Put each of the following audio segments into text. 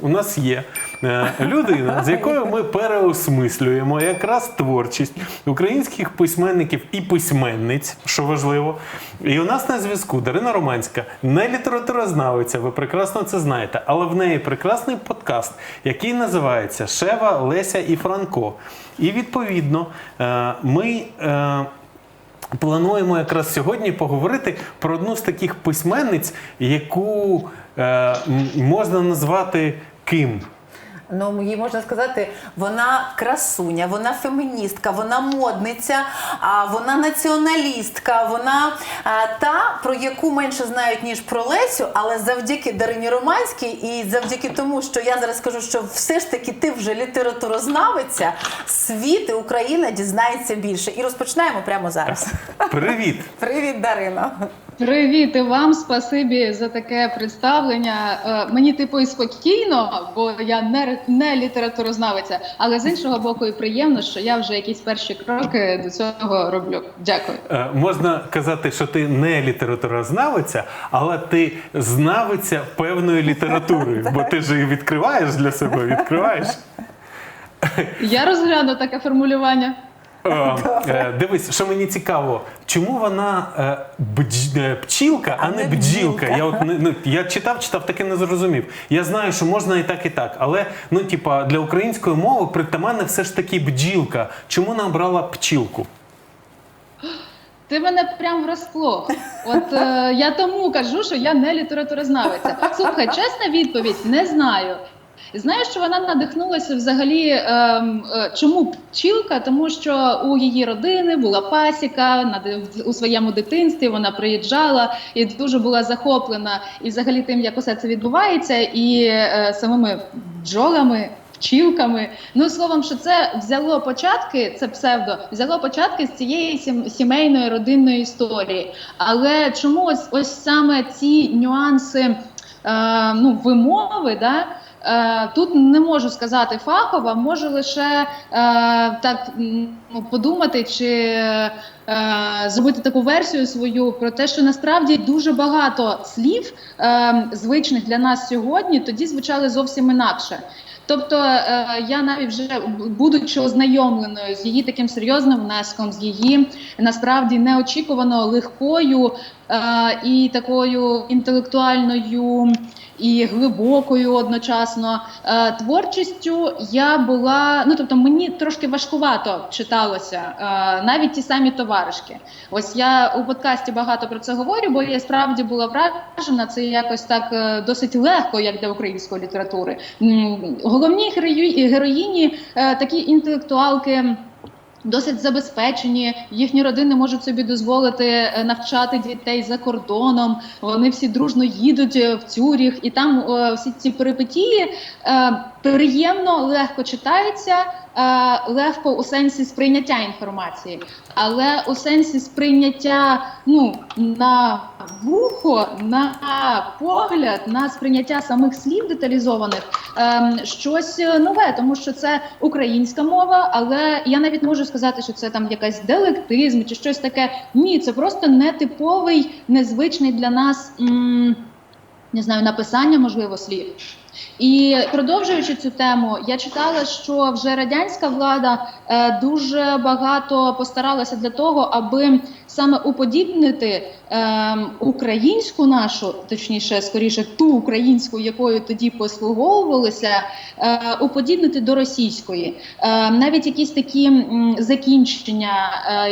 у нас є е, людина, з якою ми переосмислюємо якраз творчість українських письменників і письменниць, що важливо. І у нас на зв'язку Дарина Романська, не літературознавиця, ви прекрасно це знаєте, але в неї прекрасний подкаст, який називається Шева, Леся і Франко. І відповідно е, ми. е, Плануємо якраз сьогодні поговорити про одну з таких письменниць, яку е, можна назвати ким? Ну, їй можна сказати, вона красуня, вона феміністка, вона модниця, а вона націоналістка, вона а, та, про яку менше знають, ніж про Лесю, але завдяки Дарині Романській і завдяки тому, що я зараз скажу, що все ж таки ти вже літературознавиця, світ і Україна дізнається більше. І розпочинаємо прямо зараз. Привіт! Привіт, Дарина. Привіт і вам, спасибі за таке представлення. Е, Мені типу і спокійно, бо я не, не літературознавиця, але з іншого боку, і приємно, що я вже якісь перші кроки до цього роблю. Дякую. Е, можна казати, що ти не літературознавиця, але ти знавиця певної літератури, бо ти ж її відкриваєш для себе, відкриваєш. Я розгляну таке формулювання. Е, е, Дивись, що мені цікаво, чому вона е, бдж- е, пчілка, а, не не бджілка? Я от не ну, я читав, читав, таки не зрозумів. Я знаю, що можна і так, і так, але ну, типа, для української мови притаманне все ж таки бджілка. Чому вона обрала пчілку? Ти мене прям врозплох. От е, я тому кажу, що я не літературознавиця. Слухай, чесна відповідь, не знаю. Знаєш, що вона надихнулася взагалі. ем, е, чому пчілка? Тому що у її родини була пасіка на у своєму дитинстві. Вона приїжджала і дуже була захоплена і взагалі тим, як усе це відбувається, і е, самими бджолами. Пчілками, ну словом, що це взяло початки, це псевдо, взяло початки з цієї сімейної родинної історії. Але чому ось, саме ці нюанси е, ну, вимови, да, Тут не можу сказати фахово, можу лише е, так ну, подумати чи е, зробити таку версію свою про те, що насправді дуже багато слів, е, звичних для нас сьогодні, тоді звучали зовсім інакше. Тобто е, я навіть вже будучи ознайомленою з її таким серйозним внеском, з її насправді неочікувано легкою е, і такою інтелектуальною і глибокою одночасно е, творчістю я була. Ну тобто, мені трошки важкувато читалося е, навіть ті самі товаришки. Ось я у подкасті багато про це говорю, бо я справді була вражена. Це якось так е, досить легко, як для української літератури. Головні герої, героїні е, такі інтелектуалки. Досить забезпечені, їхні родини можуть собі дозволити е, навчати дітей за кордоном. Вони всі дружно їдуть е, в Цюріх, і там всі ці перипетії е, приємно, легко читаються, легко у сенсі сприйняття інформації, але у сенсі сприйняття ну на вухо, на погляд, на сприйняття самих слів деталізованих ем, щось нове, тому що це українська мова, але я навіть можу сказати, що це там якась диалектизм чи щось таке. Ні, це просто нетиповий, незвичний для нас. М- не знаю, написання можливо слів. І продовжуючи цю тему, я читала, що вже радянська влада е, дуже багато постаралася для того, аби саме уподібнити е, українську нашу, точніше, скоріше, ту українську, якою тоді послуговувалися, е, уподібнити до російської. Навіть якісь такі закінчення,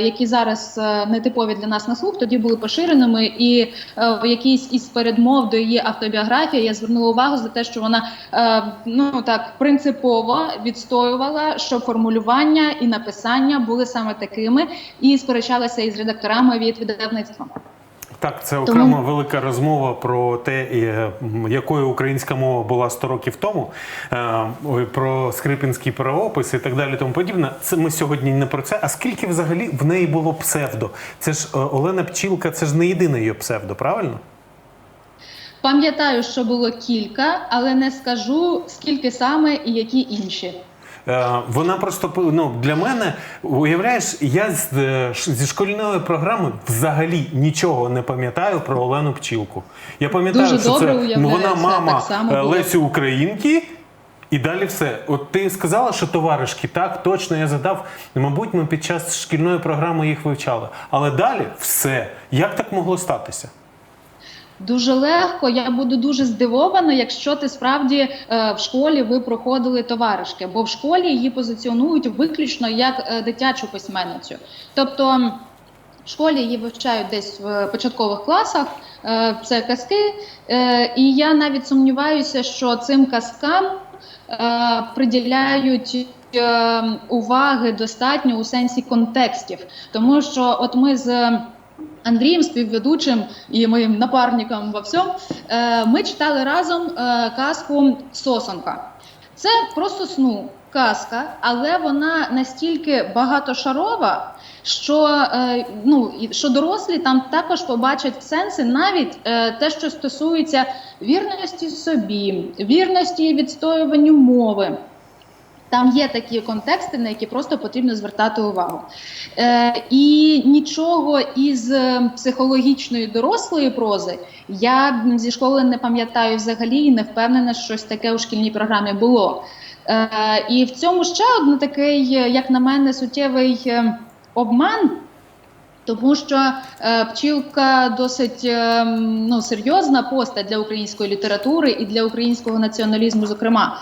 які зараз е, нетипові для нас на слух, тоді були поширеними, і в якійсь із передмов до її автобіографії я звернула увагу за те, що вона е, ну так принципово відстоювала, що формулювання і написання були саме такими, і сперечалася із редакторами від видавництва. Так, це окрема велика розмова про те, е, якою українська мова була 100 років тому, е, про скрипінський правопис і так далі. Тому подібне. Це ми сьогодні не про це. А скільки взагалі в неї було псевдо? Це ж Олена Пчілка, це ж не єдине її псевдо, правильно? Пам'ятаю, що було кілька, але не скажу скільки саме і які інші. Е, Вона просто ну, для мене, уявляєш, я з, е, зі шкільної програми взагалі нічого не пам'ятаю про Олену Пчілку. Я пам'ятаю, що це ну, вона мама е. Лесі Українки. І далі все. От ти сказала, що товаришки, так, точно я задав. Мабуть, ми під час шкільної програми їх вивчали. Але далі все. Як так могло статися? Дуже легко. Я буду дуже здивована, якщо ти справді е, в школі ви проходили товаришки, бо в школі її позиціонують виключно як е, дитячу письменницю. Тобто в школі її вивчають десь в початкових класах. е, Це казки, е, і я навіть сумніваюся, що цим казкам е, приділяють. е, Уваги достатньо у сенсі контекстів, тому що от ми з Андрієм, співведучим і моїм напарником во всьому, е, ми читали разом е, казку Сосонка. Це просто сну казка, але вона настільки багатошарова, що, е, ну, що дорослі там також побачать сенси, навіть те, що стосується вірності собі, вірності відстоюванню мови. Там є такі контексти, на які просто потрібно звертати увагу. Е, і нічого із е, психологічної дорослої прози я зі школи не пам'ятаю взагалі і не впевнена, що щось таке у шкільній програмі було. Е, і в цьому ще один такий, як на мене, суттєвий е, обман. Тому що е, пчілка досить е, ну, серйозна постать для української літератури і для українського націоналізму, зокрема.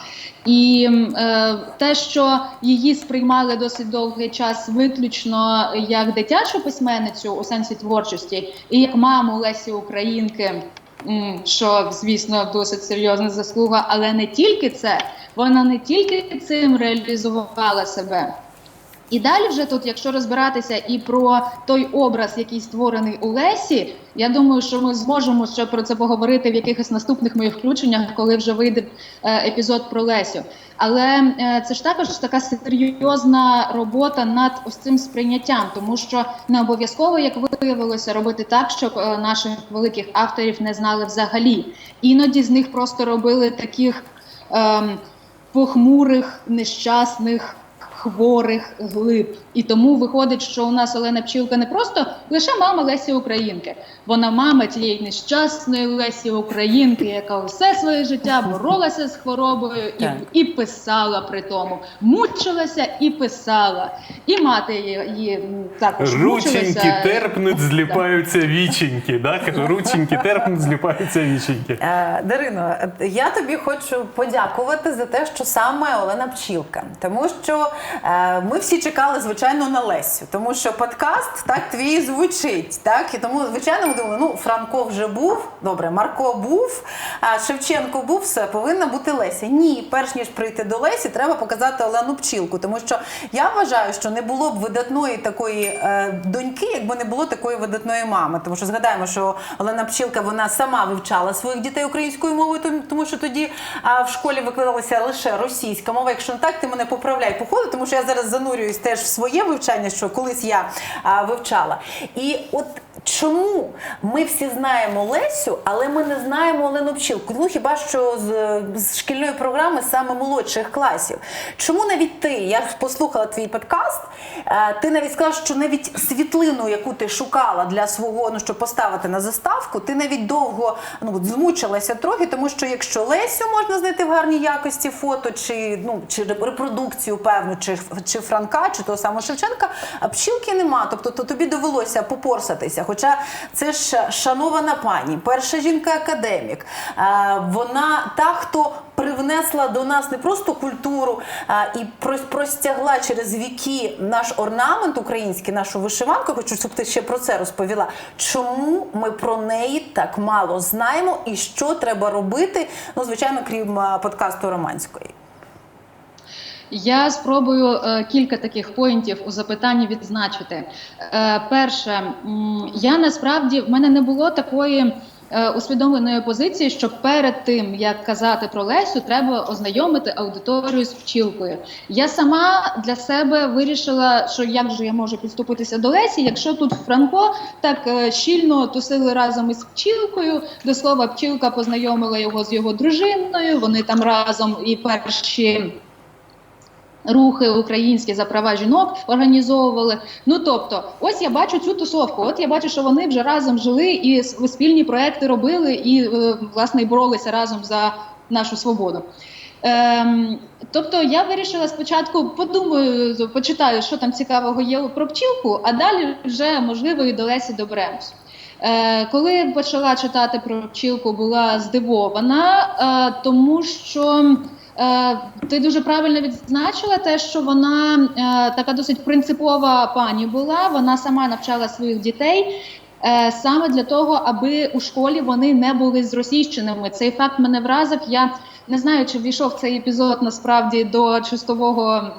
І е, те, що її сприймали досить довгий час виключно як дитячу письменницю у сенсі творчості, і як маму Лесі Українки, що, звісно, досить серйозна заслуга, але не тільки це, вона не тільки цим реалізувала себе. І далі, вже тут, якщо розбиратися і про той образ, який створений у Лесі, я думаю, що ми зможемо ще про це поговорити в якихось наступних моїх включеннях, коли вже вийде е, епізод про Лесю. Але е, це ж також така серйозна робота над ось цим сприйняттям, тому що не обов'язково, як виявилося, робити так, щоб е, наших великих авторів не знали взагалі. Іноді з них просто робили таких ем, похмурих, нещасних. Хворих глиб, і тому виходить, що у нас Олена Пчілка не просто лише мама Лесі Українки. Вона мама тієї нещасної Лесі Українки, яка усе своє життя боролася з хворобою і, і писала при тому, мучилася і писала. І мати її, її також Рученьки терпнуть, зліпаються віченьки. Так? Рученьки терпнуть, зліпаються віченьки. Е, Дарино, я тобі хочу подякувати за те, що саме Олена Пчілка, тому що ми всі чекали, звичайно, на Лесю, тому що подкаст так твій звучить. Так і тому, звичайно, ми думали, ну Франко вже був, добре, Марко був, Шевченко був, все повинна бути Леся. Ні, перш ніж прийти до Лесі, треба показати Олену Пчілку, тому що я вважаю, що не було б видатної такої е, доньки, якби не було такої видатної мами. Тому що згадаємо, що Олена Пчілка вона сама вивчала своїх дітей українською мовою, тому- тому що тоді в школі викладалася лише російська мова. Якщо не так, ти мене поправляй по ходу, тому що я зараз занурююсь теж в своє вивчання, що колись я а, вивчала. І от чому ми всі знаємо Лесю, але ми не знаємо Олену Пчілку? Ну хіба що з, з шкільної програми саме молодших класів? Чому навіть ти? Я послухала твій подкаст. е, Ти навіть сказала, що навіть світлину, яку ти шукала для свого, ну щоб поставити на заставку, ти навіть довго ну змучилася трохи, тому що якщо Лесю можна знайти в гарній якості фото, чи ну чи репродукцію певну, чи, чи Франка, чи того самого Шевченка, а пчілки нема. Тобто то тобі довелося попорсатися. Хоча це ж шанована пані, перша жінка-академік. Е, Вона та, хто привнесла до нас не просто культуру а, і простягла через віки наш орнамент український, нашу вишиванку. Хочу, щоб ти ще про це розповіла. Чому ми про неї так мало знаємо, і що треба робити? Ну, звичайно, крім подкасту Романської. Я спробую е, кілька таких поінтів у запитанні відзначити. Е, перше, я насправді в мене не було такої. е, Усвідомленої позиції, що перед тим як казати про Лесю, треба ознайомити аудиторію з пчілкою. Я сама для себе вирішила, що як же я можу підступитися до Лесі, якщо тут Франко так щільно тусили разом із пчілкою. До слова, пчілка познайомила його з його дружиною. Вони там разом і перші Рухи українські за права жінок організовували. Ну тобто, ось я бачу цю тусовку. От я бачу, що вони вже разом жили і спільні проекти робили, і е, власне і боролися разом за нашу свободу. Ем, тобто я вирішила спочатку подумаю, почитаю, що там цікавого є про пчілку, а далі вже можливо і до Лесі доберемось. Е, коли почала читати про пчілку, була здивована, е, тому що ти дуже правильно відзначила те, що вона е, така досить принципова пані була. Вона сама навчала своїх дітей. е, Саме для того, аби у школі вони не були зросійщеними. Цей факт мене вразив. Я не знаю, чи війшов цей епізод насправді до чистового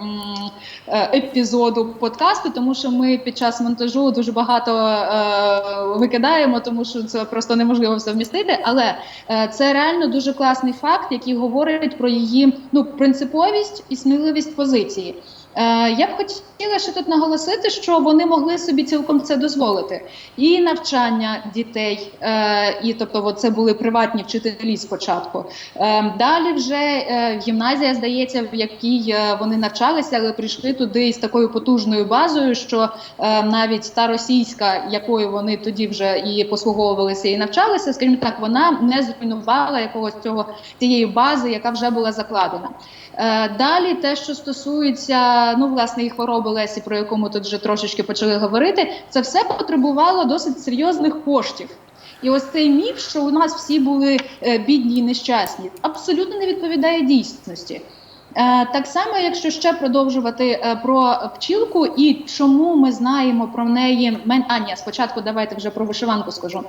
е, епізоду подкасту, тому що ми під час монтажу дуже багато е, викидаємо, тому що це просто неможливо все вмістити. Але е, це реально дуже класний факт, який говорить про її ну принциповість і сміливість позиції. Е, Я б хотіла ще тут наголосити, що вони могли собі цілком це дозволити. І навчання дітей, е, і тобто, це були приватні вчителі спочатку. Е, Далі вже гімназія, здається, в якій вони навчалися, але прийшли туди з такою потужною базою, що навіть та російська, якою вони тоді вже і послуговувалися і навчалися, скажімо так, вона не зруйнувала якогось цього цієї бази, яка вже була закладена. Е, Далі те, що стосується ну власне і хвороби Лесі, про яку ми тут вже трошечки почали говорити, це все потребувало досить серйозних коштів. І ось цей міф, що у нас всі були е, бідні і нещасні, абсолютно не відповідає дійсності. Е, Так само, якщо ще продовжувати про пчілку і чому ми знаємо про неї мен... А, ні, спочатку давайте вже про вишиванку скажу.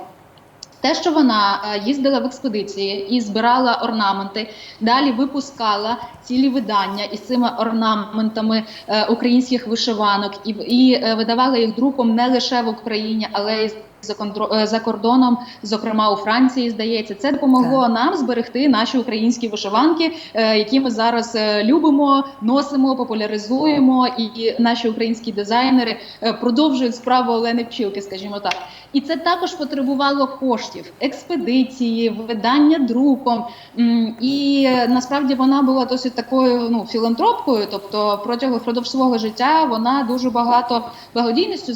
Те, що вона е, їздила в експедиції і збирала орнаменти, далі випускала цілі видання із цими орнаментами е, українських вишиванок, і, і е, видавала їх друком не лише в Україні, але й за кордоном, зокрема у Франції, здається, це допомогло нам зберегти наші українські вишиванки, які ми зараз любимо, носимо, популяризуємо, і наші українські дизайнери продовжують справу Олени Пчілки, скажімо так. І це також потребувало коштів, експедиції, видання друком. І е, насправді вона була досить такою ну філантропкою. Тобто, протягом впродовж свого життя вона дуже багато благодійністю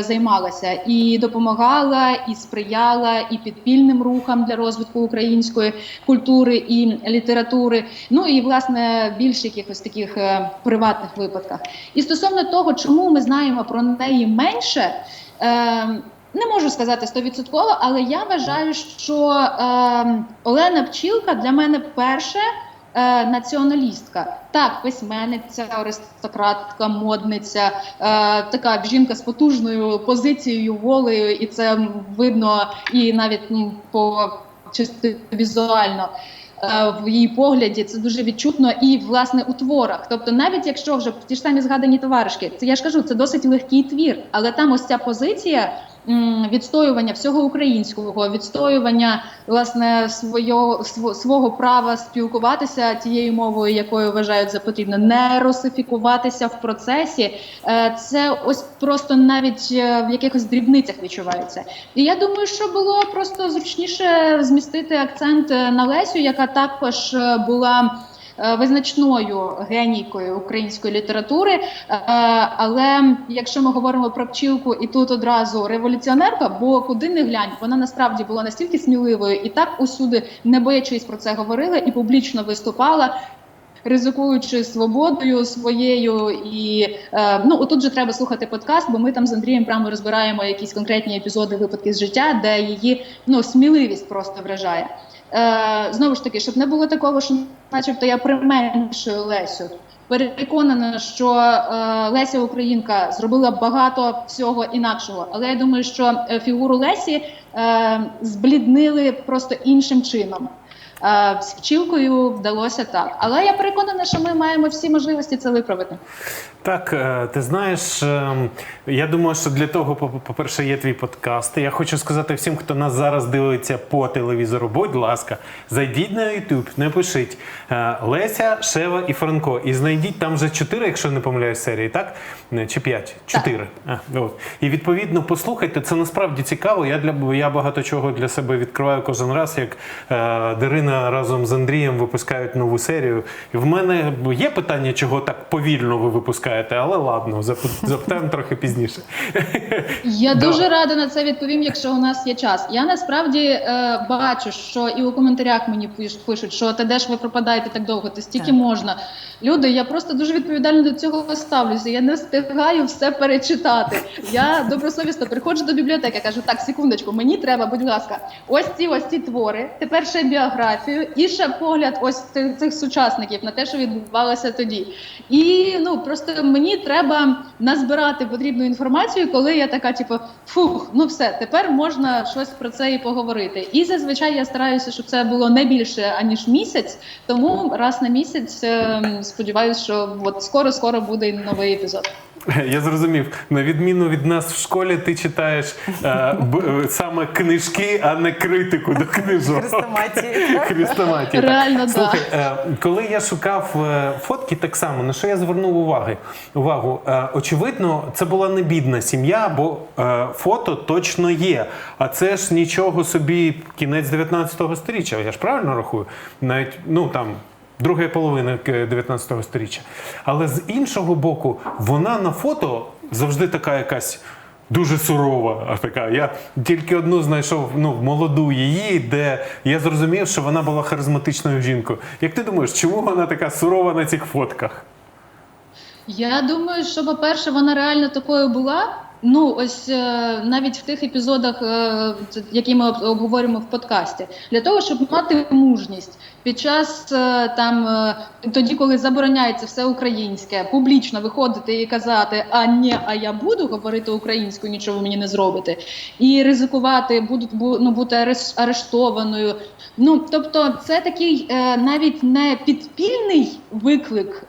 займалася і допомагала, і сприяла і підпільним рухам для розвитку української культури і літератури. Ну і власне більш якихось таких е, приватних випадках. І стосовно того, чому ми знаємо про неї менше. Е, не можу сказати стовідсотково, але я вважаю, що е, Олена Пчілка для мене перше е, націоналістка. Так, письменниця, аристократка, модниця, е, така жінка з потужною позицією, волею, і це видно і навіть ну, по чисто візуально. е, В її погляді це дуже відчутно і власне у творах. Тобто, навіть якщо вже ті ж самі згадані товаришки, це я ж кажу, це досить легкий твір, але там ось ця позиція відстоювання всього українського, відстоювання власне свого сво- свого права спілкуватися тією мовою, якою вважають за потрібне, не русифікуватися в процесі. Е, Це ось просто навіть е, в якихось дрібницях відчувається. І я думаю, що було просто зручніше змістити акцент е, на Лесю, яка також була. Е, Визначною генійкою української літератури, Е, але якщо ми говоримо про пчілку, і тут одразу революціонерка, бо куди не глянь, вона насправді була настільки сміливою і так усюди, не боячись про це говорила і публічно виступала. Ризикуючи свободою своєю, і е, ну отут же треба слухати подкаст, бо ми там з Андрієм прямо розбираємо якісь конкретні епізоди, випадки з життя, де її ну сміливість просто вражає. Е, знову ж таки, щоб не було такого, що, начебто, я применшую Лесю. Переконана, що е, Леся Українка зробила багато всього інакшого, але я думаю, що е, фігуру Лесі е, збліднили просто іншим чином. Е, з вчилкою вдалося так. Але я переконана, що ми маємо всі можливості це виправити. Так, е, ти знаєш, ем, я думаю, що для того, по- по-перше, є твій подкаст. Я хочу сказати всім, хто нас зараз дивиться по телевізору, будь ласка, зайдіть на YouTube, напишіть е, Леся, Шева і Франко. І знайдіть там вже чотири, якщо не помиляюсь, серії, так? Чи п'ять? Чотири. І відповідно послухайте, це насправді цікаво. Я для я багато чого для себе відкриваю кожен раз, як Дарина Дарина разом з Андрієм випускають нову серію. І в мене є питання, чого так повільно ви випускаєте, але ладно, запит- запитаємо трохи пізніше. Я дуже рада на це відповім, якщо у нас є час. Я насправді е, бачу, що і у коментарях мені пишуть, що та де ж ви пропадаєте так довго, то стільки Так. можна. Люди, я просто дуже відповідально до цього ставлюся. Я не встигаю все перечитати. Я добросовісно приходжу до бібліотеки, кажу, так, секундочку, мені треба, будь ласка, ось ці ось ці твори, тепер ще біографію і ще погляд ось цих, цих сучасників на те, що відбувалося тоді. І ну просто мені треба назбирати потрібну інформацію, коли я така, типу, фух, ну все, тепер можна щось про це і поговорити. І зазвичай я стараюся, щоб це було не більше аніж місяць. Тому раз на місяць ем, сподіваюся, що от скоро скоро буде новий епізод. Я зрозумів. На відміну від нас в школі, ти читаєш е, б- е, саме книжки, а не критику до книжок. Хрестоматії. Хрестоматії. так. Реально, да. Слухай, е, коли я шукав е, фотки, так само на що я звернув уваги? Увагу, е, очевидно, це була не бідна сім'я, бо е, фото точно є. А це ж нічого собі кінець 19-го століття. Я ж правильно рахую? Навіть ну там. Друга половина е, 19 століття. Але з іншого боку, вона на фото завжди така якась дуже сурова. Така. Я тільки одну знайшов ну, молоду її, де я зрозумів, що вона була харизматичною жінкою. Як ти думаєш, чому вона така сурова на цих фотках? Я думаю, що, по-перше, вона реально такою була. Ну, ось е, навіть в тих епізодах, е, які ми об- обговорюємо в подкасті, для того, щоб мати мужність під час е, там тоді, коли забороняється все українське, публічно виходити і казати, а ні, а я буду говорити українською, нічого мені не зробите, і ризикувати, буду, бу- ну, бути арештованою. Ну тобто, це такий навіть не підпільний виклик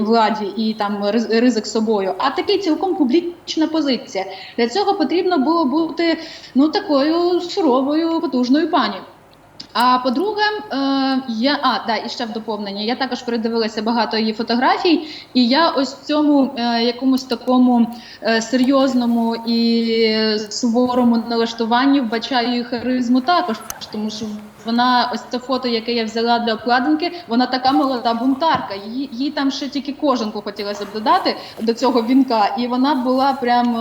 владі, і там риз- ризик собою, а такий цілком публічна позиція. Для цього потрібно було бути ну такою суровою, потужною пані. А по-друге, е, я а да, і ще в доповнення. Я також передивилася багато її фотографій, і я ось в цьому е, якомусь такому е, серйозному і суворому налаштуванні вбачаю її харизму також, тому що вона ось це фото, яке я взяла для обкладинки, вона така молода бунтарка. Її, їй там ще тільки кожанку хотілося б додати до цього вінка, і вона була прям.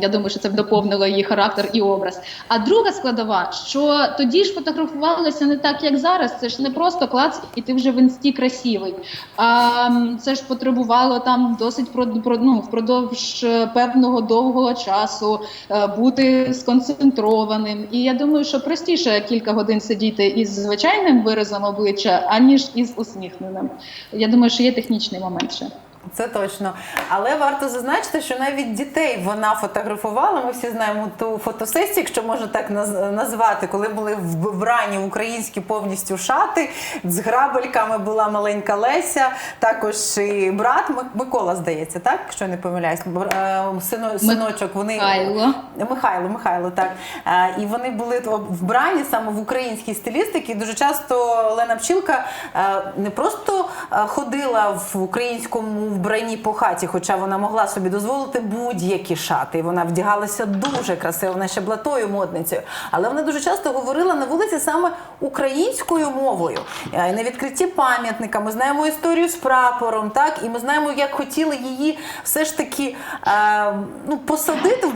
Я думаю, що це б доповнило її характер і образ. А друга складова, що тоді ж фотографувалися не так, як зараз. Це ж не просто клац, і ти вже в інсті красивий. А це ж потребувало там досить ну, впродовж е, певного довгого часу е, бути сконцентрованим. І я думаю, що простіше кілька годин сидіти із звичайним виразом обличчя, аніж із усміхненим. Я думаю, що є технічний момент ще. Це точно. Але варто зазначити, що навіть дітей вона фотографувала. Ми всі знаємо ту фотосесію, якщо можна так наз- назвати, коли були вбрані українські повністю шати. З грабельками була маленька Леся, також і брат Микола, здається, так? Якщо не помиляюсь, е, сино- синочок. Вони Михайло. Михайло, Михайло, так. Е, І вони були вбрані саме в українській стилістиці. І Дуже часто Олена Пчілка е, не просто ходила в українському вбранні по хаті, хоча вона могла собі дозволити будь-які шати. І вона вдягалася дуже красиво, вона ще була тою модницею. Але вона дуже часто говорила на вулиці саме українською мовою. Е, На відкритті пам'ятника ми знаємо історію з прапором, так і ми знаємо, як хотіли її все ж таки е, ну, посадити,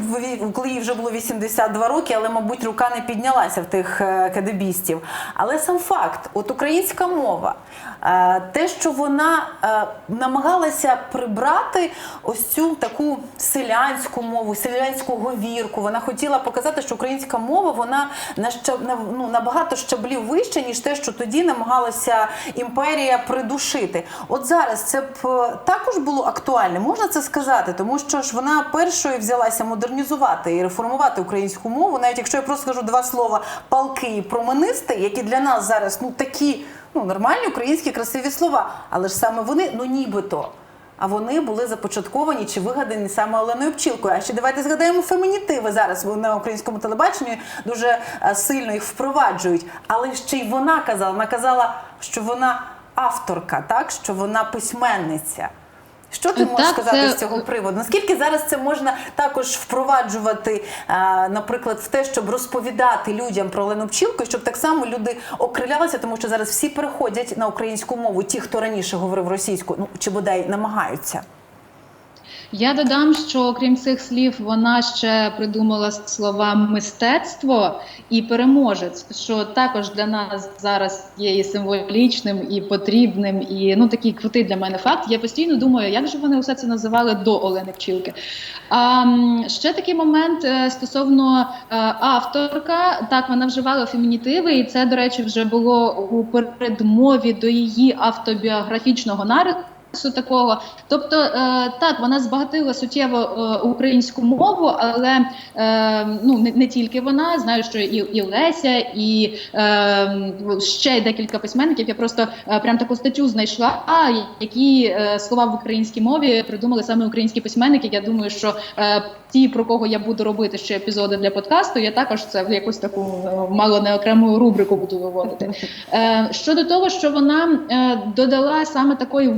коли їй вже було 82 роки, але, мабуть, рука не піднялася в тих е, кадебістів. Але сам факт, от українська мова, те, що вона е, намагалася прибрати ось цю таку селянську мову, селянську говірку. Вона хотіла показати, що українська мова вона на ну, набагато щаблів вище, ніж те, що тоді намагалася імперія придушити. От зараз це б е, також було актуальне, можна це сказати, тому що ж вона першою взялася модернізувати і реформувати українську мову, навіть якщо я просто скажу два слова палки і променисти, які для нас зараз ну такі ну нормальні українські красиві слова, але ж саме вони ну нібито. А вони були започатковані чи вигадані саме Оленою Пчілкою. А ще давайте згадаємо фемінітиви зараз. на українському телебаченні дуже е, сильно їх впроваджують. Але ще й вона казала, вона казала, що вона авторка, так що вона письменниця. Що ти Так, сказати це- з цього приводу? Наскільки зараз це можна також впроваджувати, наприклад, в те, щоб розповідати людям про Олену Пчілку, щоб так само люди окрилялися, тому що зараз всі переходять на українську мову, ті, хто раніше говорив російську, ну чи бодай намагаються. Я додам, що окрім цих слів, вона ще придумала слова мистецтво і переможець, що також для нас зараз є і символічним, і потрібним, і ну такий крутий для мене факт. Я постійно думаю, як же вони усе це називали до Олени Пчілки. А ще такий момент е, стосовно е, авторка. Так, вона вживала фемінітиви, і це, до речі, вже було у передмові до її автобіографічного нарису такого. Тобто, е, так, вона збагатила суттєво е, українську мову, але е, ну не, не тільки вона. Знаю, що і, і Леся, і е, ще декілька письменників. Я просто е, прям таку статтю знайшла, а, які е, слова в українській мові придумали саме українські письменники. Я думаю, що е, ті, про кого я буду робити ще епізоди для подкасту, я також це в якусь таку е, мало не окрему рубрику буду виводити. Е, щодо того, що вона е, додала саме такої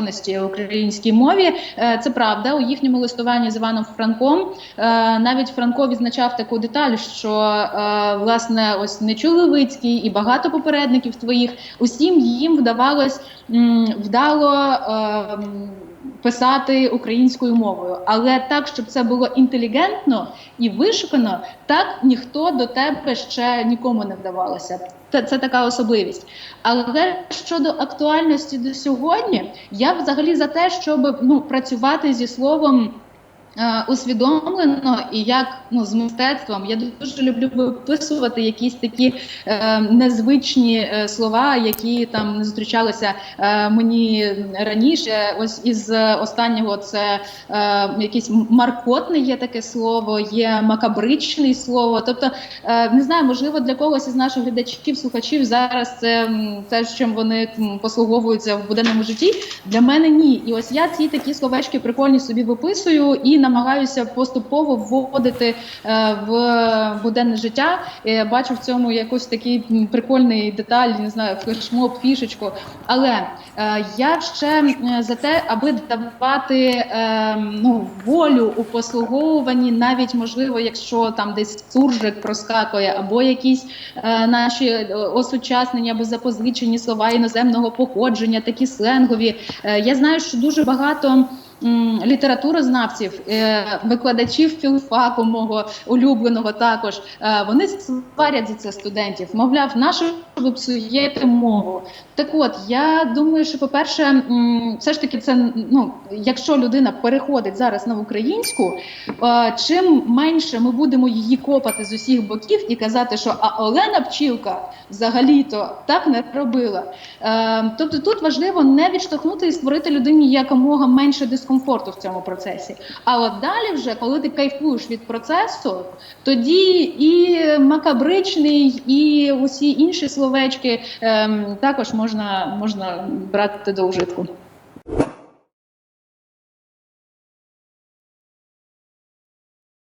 вишиканості українській мові, е, це правда. У їхньому листуванні з Іваном Франком е, навіть Франко відзначав таку деталь, що е, власне ось Нечуловицький і багато попередників твоїх усім їм вдавалось вдало. Писати українською мовою, але так, щоб це було інтелігентно і вишукано, так ніхто до тебе ще нікому не вдавалося. Це, це така особливість. Але щодо актуальності до сьогодні, я взагалі за те, щоб ну працювати зі словом. Е, Усвідомлено і як ну з мистецтвом я дуже люблю виписувати якісь такі е, незвичні е, слова, які там не зустрічалися е, мені раніше. Ось із останнього це е, якесь маркотне є таке слово, є макабричне слово. Тобто, е, не знаю, можливо, для когось із наших глядачів, слухачів зараз це те, чим вони послуговуються в буденному житті. Для мене ні. І ось я ці такі словечки прикольні собі виписую і намагаюся поступово вводити е, в буденне життя. Е, Бачу в цьому якийсь такий прикольний деталь, не знаю, флешмоб, фішечку. Але е, я ще за те, аби давати е, ну, волю у послуговуванні, навіть можливо, якщо там десь суржик проскакує, або якісь наші осучаснені або запозичені слова іноземного походження, такі сленгові. Я знаю, що дуже багато. Літературознавців, е, викладачів філфаку мого улюбленого також е, вони сварять за це студентів. Мовляв, нашу ви псуєте мову. Так от я думаю, що по-перше, все ж таки, це ну, якщо людина переходить зараз на українську, е, чим менше ми будемо її копати з усіх боків і казати, що а Олена Пчілка взагалі-то так не робила. Тобто тут важливо не відштовхнути і створити людині якомога менше дискомфорту в цьому процесі. А от далі, вже коли ти кайфуєш від процесу, тоді і макабричний, і усі інші словечки ем, також можна, можна брати до ужитку.